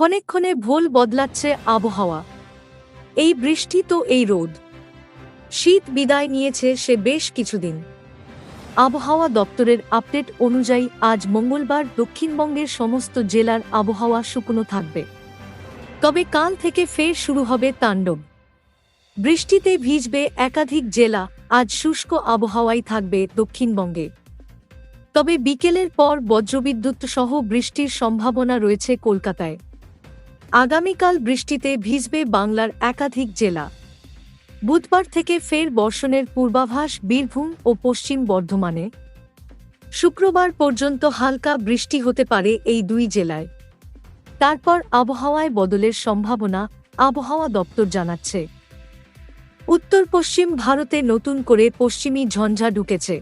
ক্ষণে ক্ষণে ভোল বদলাচ্ছে আবহাওয়া। এই বৃষ্টি তো এই রোদ। শীত বিদায় নিয়েছে সে বেশ কিছুদিন। আবহাওয়া দপ্তরের আপডেট অনুযায়ী আজ মঙ্গলবার দক্ষিণবঙ্গের সমস্ত জেলার আবহাওয়া শুকনো থাকবে। তবে কাল থেকে ফের শুরু হবে তাণ্ডব। বৃষ্টিতে ভিজবে একাধিক জেলা, আজ শুষ্ক আবহাওয়াই থাকবে দক্ষিণবঙ্গে। তবে বিকেলের পর বজ্রবিদ্যুৎ সহ বৃষ্টির সম্ভাবনা রয়েছে কলকাতায়। আগামীকাল বৃষ্টিতে ভিজবে বাংলার একাধিক জেলা। বুধবার থেকে ফের বর্ষণের পূর্বাভাস বীরভূম ও পশ্চিম বর্ধমানে। শুক্রবার পর্যন্ত হালকা বৃষ্টি হতে পারে এই দুই জেলায়। তারপর আবহাওয়ায় বদলের সম্ভাবনা আবহাওয়া দপ্তর জানাচ্ছে। উত্তর পশ্চিম ভারতে নতুন করে পশ্চিমী ঝঞ্ঝা ঢুকেছে।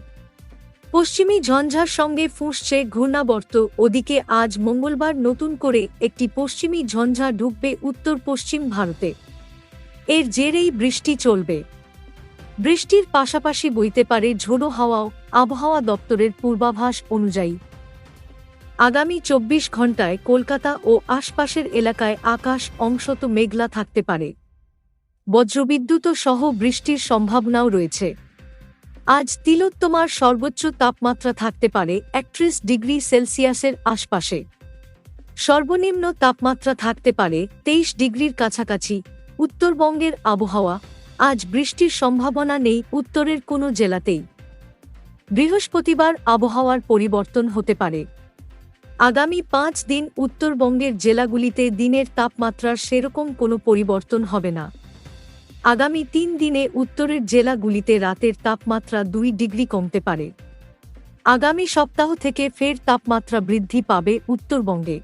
পশ্চিমী ঝঞ্ঝার সঙ্গে ফুঁসছে ঘূর্ণাবর্ত, ওদিকে আজ মঙ্গলবার নতুন করে একটি পশ্চিমী ঝঞ্ঝা ঢুকবে উত্তর পশ্চিম ভারতে। এর জেরেই বৃষ্টি চলবে। বৃষ্টির পাশাপাশি বইতে পারে ঝোড়ো হাওয়াও, আবহাওয়া দপ্তরের পূর্বাভাস অনুযায়ী। আগামী চব্বিশ ঘন্টায় কলকাতা ও আশপাশের এলাকায় আকাশ অংশত মেঘলা থাকতে পারে। বজ্রবিদ্যুৎ সহ বৃষ্টির সম্ভাবনাও রয়েছে। আজ তিলোত্তমার সর্বোচ্চ তাপমাত্রা থাকতে পারে একত্রিশ ডিগ্রি সেলসিয়াসের আশপাশে। সর্বনিম্ন তাপমাত্রা থাকতে পারে তেইশ ডিগ্রির কাছাকাছি। উত্তরবঙ্গের আবহাওয়া। আজ বৃষ্টির সম্ভাবনা নেই উত্তরের কোনো জেলাতেই। বৃহস্পতিবার আবহাওয়ার পরিবর্তন হতে পারে। আগামী পাঁচ দিন উত্তরবঙ্গের জেলাগুলিতে দিনের তাপমাত্রার সেরকম কোনো পরিবর্তন হবে না। আগামী তিন দিনে উত্তরের জেলাগুলিতে রাতের তাপমাত্রা দুই ডিগ্রি কমতে পারে। আগামী সপ্তাহ থেকে ফের তাপমাত্রা বৃদ্ধি পাবে উত্তরবঙ্গে।